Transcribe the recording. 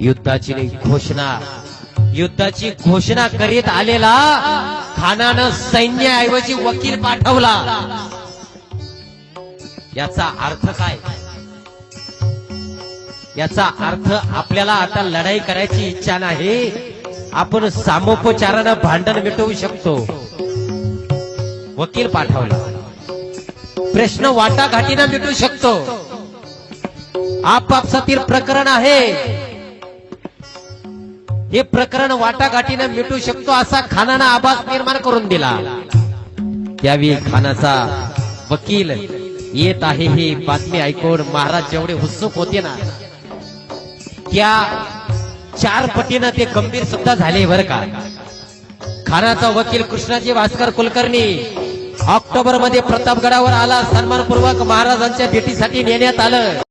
युद्धाची घोषणा. युद्धाची घोषणा करीत आलेला खानानं सैन्याऐवजी वकील पाठवला. याचा अर्थ काय? याचा अर्थ आपल्याला आता लढाई करायची इच्छा नाही. आपण सामोपचारानं भांडण मिटवू शकतो. वकील पाठवला. प्रश्न वाटाघाटीनं मिटू शकतो. आपापसातील प्रकरण आहे. हे प्रकरण वाटाघाटीनं मिटू शकतो असा खानानं आभास निर्माण करून दिला. त्यावेळी खानाचा वकील येत आहे ही बातमी ऐकून महाराज जेवढे उत्सुक होते ना त्या चार पटीनं ते गंभीर सुद्धा झाले बर का? खानाचा वकील कृष्णाजी भास्कर कुलकर्णी ऑक्टोबरमध्ये प्रतापगडावर आला. सन्मानपूर्वक महाराजांच्या भेटीसाठी नेण्यात आलं.